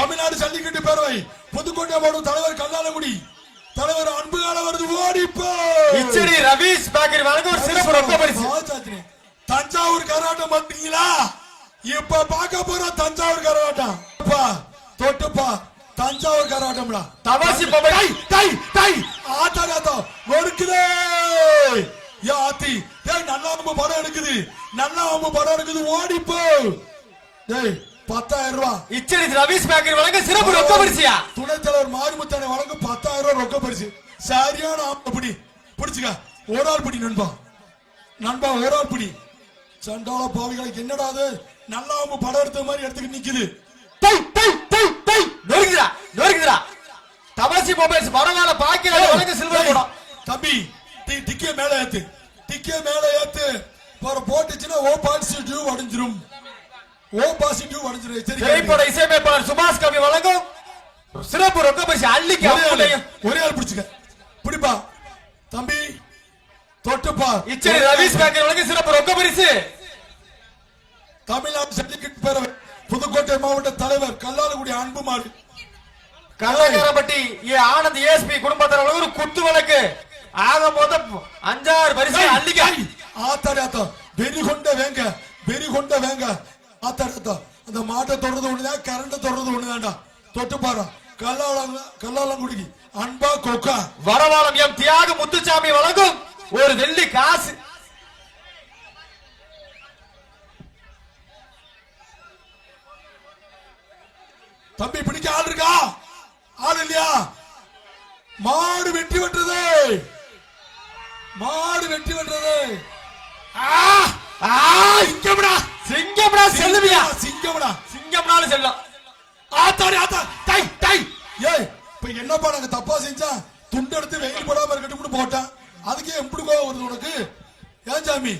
தமிழ்நாடு ஜல்லிக்கட்டு பேரவை. புதுக்கோட்டை மாவட்டம் தலைவர் கல்லாலங்குடி. தலைவர் அன்புகால வருது ஓடிப்போ. இச்சடி ரவீஷ் பேக்கரி வழங்க ஒரு சிறப்பு ரொக்க பரிசு. ஆச்சாத்தினே. தஞ்சாவூர் கரகாட்டம் பார்த்தீங்களா? இப்ப பார்க்க போற தஞ்சாவூர் கரகாட்டம். அப்பா, தொட்டுப்பா தஞ்சாவூர் கரகாட்டம்டா. தவாசி பொம்மை. டை டை டை. ஆத்தா ஆத்தா. ஒடுக்குதே. யா ஆத்தி. டேய் நல்லா நம்ம படம் எடுக்குது. நல்லா நம்ம படம் எடுக்குது. ஓடிப்போ. டேய் பத்தாயிரம் ரூபாய் இச்சடி ரவீஷ் பேக்கரி வழங்க சிறப்பு ரொக்க பரிசியா? துணைத் தலைவர் மாரிமுத்தானை வழங்கும் பத்தாயிரம் ரூபாய் ரொக்க பரிசு. சரியான ஆம்பளை பிடி. பிடிச்சுக்க. ஒரு ஆள் பிடி நண்பா. நண்பா ஒரு ஆள் பிடி. சண்டாள பாவிகளுக்கு என்னடா அது? நல்லா அவங்க படம் எடுத்த மாதிரி எடுத்துக்கிட்டு நிக்குது. டை டை டை டை நொறுக்குதுடா நொறுக்குதுடா. தவாசி மொபைல்ஸ் வடவால பாக்கில வழங்க சில்வர் படம் தம்பி டி- டிக்கிய மேல ஏத்து டிக்கிய மேல ஏத்து போற போட்டுச்சுன்னா ஓ பாசிட்டிவ் அடைஞ்சிரும் ஓ பாசிட்டிவ் அடைஞ்சிரும் சரி திரைப்பட இசையமைப்பாளர் சுபாஷ் கவி வழங்கும். சிறப்பு ரொக்க பரிசு அள்ளிக்கு ஒரே ஆளு, பிடிச்சுக்க. பிடிப்பா. தம்பி தொட்டுப்பா. இச்சடி ரவீஷ் பேக்கரி வழங்க சிறப்பு ரொக்க பரிசு. தமிழ்நாடு ஜல்லிக்கட்டு பேரவை புதுக்கோட்டை மாவட்ட தலைவர் கல்லாலகுடி அன்புமாள் கள்ளக்காரப்பட்டி ஏ ஆனந்த் ஏஎஸ்பி குடும்பத்தினர் ஒரு குத்து வழக்கு. ஆக மொத்தம் அஞ்சாறு பரிசு அள்ளிக்க. ஆத்தாடி ஆத்தா. வெறி கொண்ட வேங்க வெறி கொண்ட வேங்க. ஆத்தாடி ஆத்தா அந்த மாட்டை தொடர்றது ஒண்ணுதான் கரண்ட தொடர்றது ஒண்ணுதான்டா தொட்டு பாரு. கல்லாளங்க கல்லாலங்குடிக்கு அன்பா கொக்கா. வரவாளம் எம் தியாக முத்துசாமி வழங்கும் ஒரு வெள்ளி காசு. தம்பி பிடிக்க ஆள் இருக்கா? ஆள் இல்லையா? மாடு வெட்டி வெட்டுறது மாடு வெட்டி வெட்டுறது செல்லுவியா? சிங்கம்டா சிங்கம்னாலும் செல்லும் ஆத்தாடி ஆத்தா டை டை ஏய் இப்ப என்னப்பா நாங்க தப்பா செஞ்சா துண்டு எடுத்து வெயில் போடாம இருக்கட்டும் போட்டான். அதுக்கே எப்படி கோவம் வருது உனக்கு? ஏன் சாமி?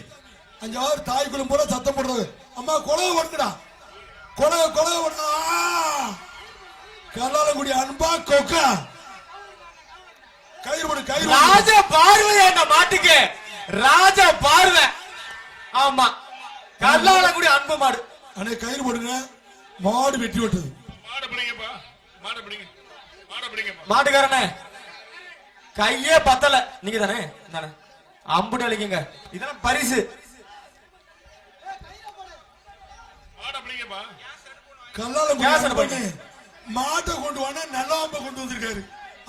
அஞ்சாவது தாய் குளம் போல சத்தம் போடுறது. அம்மா குலவை ஓடுங்கடா. குலவை குலவை ஓடு. கல்லாலங்குடி அன்பா கொக்கா. கயிறு போடு கயிறு. ராஜ பார்வை என்ன மாட்டுக்கு? ராஜ பார்வை ஆமா. கல்லாலங்குடி அன்பு மாடு. அண்ணே கயிறு போடுங்க. மாடு வெட்டி விட்டது மாட பிடிங்கப்பா. மாட பிடிங்க. மாட பிடிங்கப்பா மாட்டுக்காரனே கையே பத்தல. நீங்க தானே தானே அம்புட்டு அழிக்குங்க. இதெல்லாம் பரிசு. மாட பிடிங்கப்பா. கல்லாலங்குடி கேசனை அன்பண்ணே மாட்டை கொண்டு வானா நல்லாம்ப கொண்டு வந்திருக்காரு.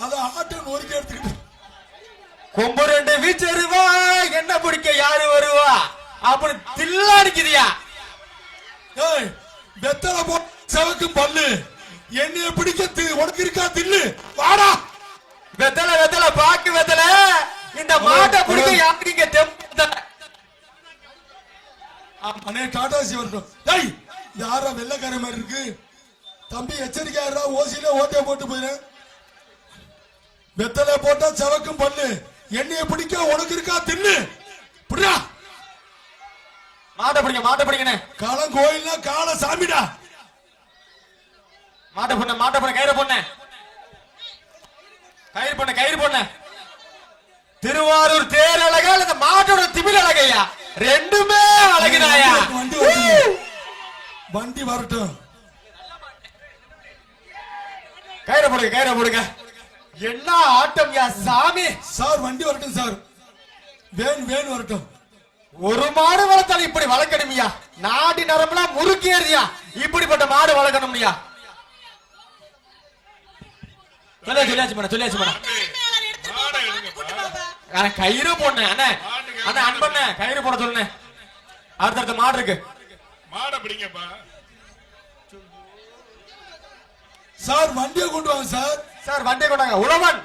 அதை ஆட்டை நொறுக்கி எடுத்துக்கிட்டு. கொம்பு ரெண்டு வீச்சருவா என்ன பிடிக்க யாரு வருவா? அப்படி தில்லாடிக்குதியா வெத்தலை போ செவக்கும் பல்லு. என்னைய பிடிக்க உனக்கு இருக்கா தில்லு? வாடா. வெத்தல வெத்தல பாக்கு வெத்தல. இந்த மாட்டை பிடிக்க யாருங்க தெம்பு அண்ணே டாடா சிவன் டேய் யாரா வெள்ளக்கார மாதிரி இருக்கு? தம்பி எச்சரிக்கையாரா ஓசியில ஓட்டைய போட்டு போயிரு. வெத்தலை போட்டா செவக்கும் பல்லு. என்னைய பிடிக்க உனக்கு இருக்கா புடிடா மாட்டை பிடிங்க மாட்டை பிடிங்கண்ணே காலம் கோயில்னா கால சாமிடா. மாட்டை பொண்ண மாட்டை பொண்ண கயிறு பொண்ண. கயிறு பொண்ண கயிறு பொண்ண. திருவாரூர் தேர் அழகா இந்த மாட்டோட திமிழ் அழகையா? ரெண்டுமே அழகுதாயா? வண்டி வண்டி வரட்டும். கயிறு போடுங்க கயிறு போடுங்க. என்ன ஆட்டம் யா சாமி? சார் வண்டி வரட்டும் சார். வேன் வேன் வரட்டும். ஒரு மாடு வளர்த்தாலும் இப்படி வளர்க்கணுமியா. நாடி நரம்புலாம் முறுக்கேறியா. இப்படிப்பட்ட மாடு வளர்க்கணும்யா. சொல்லியாச்சு சொல்லியாச்சு மேடம் சொல்லியாச்சு அண்ணா, கயிறு போடணும் அண்ணே. அண்ணா அன்பண்ண கயிறு போட சொல்லுண்ணே. அடுத்தடுத்த மாடு இருக்கு. மாட பிடிங்கப்பா. சார் வண்டியை கொண்டு வாங்க சார். சார் வண்டியை கொண்டாங்க உழவன்.